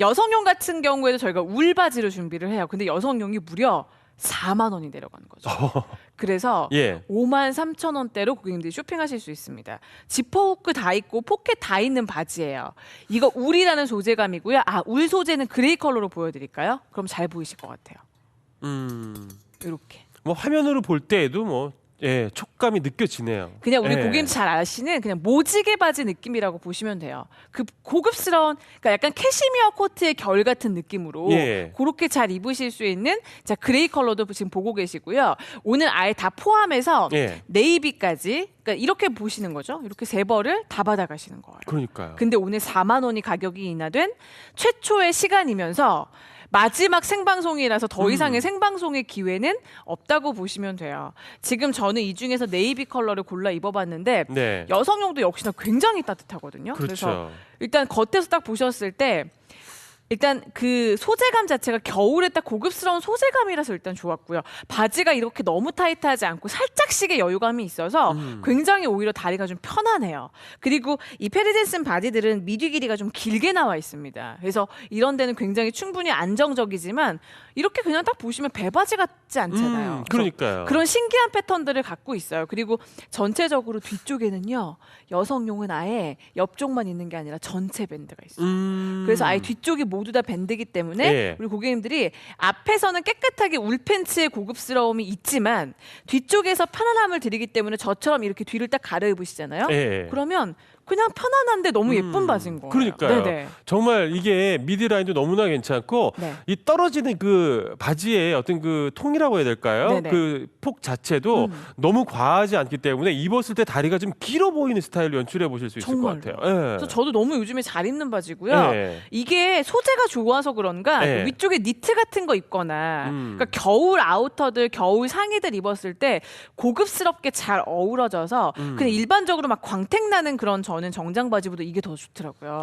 여성용 같은 경우에도 저희가 울바지를 준비를 해요. 근데 여성용이 무려 4만 원이 내려가는 거죠. 그래서 예. 5만 3천 원대로 고객님들이 쇼핑하실 수 있습니다. 지퍼 후크 다 있고 포켓 다 있는 바지예요. 이거 울이라는 소재감이고요. 아, 울 소재는 그레이 컬러로 보여드릴까요? 그럼 잘 보이실 것 같아요. 음. 이렇게. 뭐 화면으로 볼 때에도 뭐 예, 촉 감이 느껴지네요. 그냥 우리 예. 고객님 잘 아시는 그냥 모지개 바지 느낌이라고 보시면 돼요. 그 고급스러운, 그러니까 약간 캐시미어 코트의 결 같은 느낌으로 예. 그렇게 잘 입으실 수 있는 자 그레이 컬러도 지금 보고 계시고요. 오늘 아예 다 포함해서 예. 네이비까지 그러니까 이렇게 보시는 거죠. 이렇게 세 벌을 다 받아가시는 거예요. 그러니까요. 근데 오늘 4만 원이 가격이 인하된 최초의 시간이면서 마지막 생방송이라서 더 음. 이상의 생방송의 기회는 없다고 보시면 돼요. 지금 저는 이 중에서 네이비 컬러를 골라 입어봤는데 네. 여성용도 역시나 굉장히 따뜻하거든요. 그래서 그렇죠. 일단 겉에서 딱 보셨을 때 일단 그 소재감 자체가 겨울에 딱 고급스러운 소재감이라서 일단 좋았고요. 바지가 이렇게 너무 타이트하지 않고 살짝씩의 여유감이 있어서 음. 굉장히 오히려 다리가 좀 편하네요. 그리고 이 페리젠슨 바지들은 미디 길이가 좀 길게 나와 있습니다. 그래서 이런 데는 굉장히 충분히 안정적이지만 이렇게 그냥 딱 보시면 배바지 같지 않잖아요. 음, 그러니까요. 그런 신기한 패턴들을 갖고 있어요. 그리고 전체적으로 뒤쪽에는요 여성용은 아예 옆쪽만 있는 게 아니라 전체 밴드가 있어요. 음. 그래서 아예 뒤쪽이 모두 다 밴드이기 때문에 예. 우리 고객님들이 앞에서는 깨끗하게 울 팬츠의 고급스러움이 있지만 뒤쪽에서 편안함을 드리기 때문에 저처럼 이렇게 뒤를 딱 가려 입으시잖아요. 예. 그러면 그냥 편안한데 너무 예쁜 음, 바지인 거예요. 그러니까요. 네네. 정말 이게 미디 라인도 너무나 괜찮고 네. 이 떨어지는 그 바지의 어떤 그 통이라고 해야 될까요? 그 폭 자체도 음. 너무 과하지 않기 때문에 입었을 때 다리가 좀 길어 보이는 스타일로 연출해 보실 수 있을 정말로. 것 같아요. 예. 그래서 저도 너무 요즘에 잘 입는 바지고요. 예. 이게 소재가 좋아서 그런가 네. 위쪽에 니트 같은 거 입거나 음. 그러니까 겨울 아우터들 겨울 상의들 입었을 때 고급스럽게 잘 어우러져서 음. 그냥 일반적으로 막 광택 나는 그런 저는 정장 바지보다 이게 더 좋더라고요.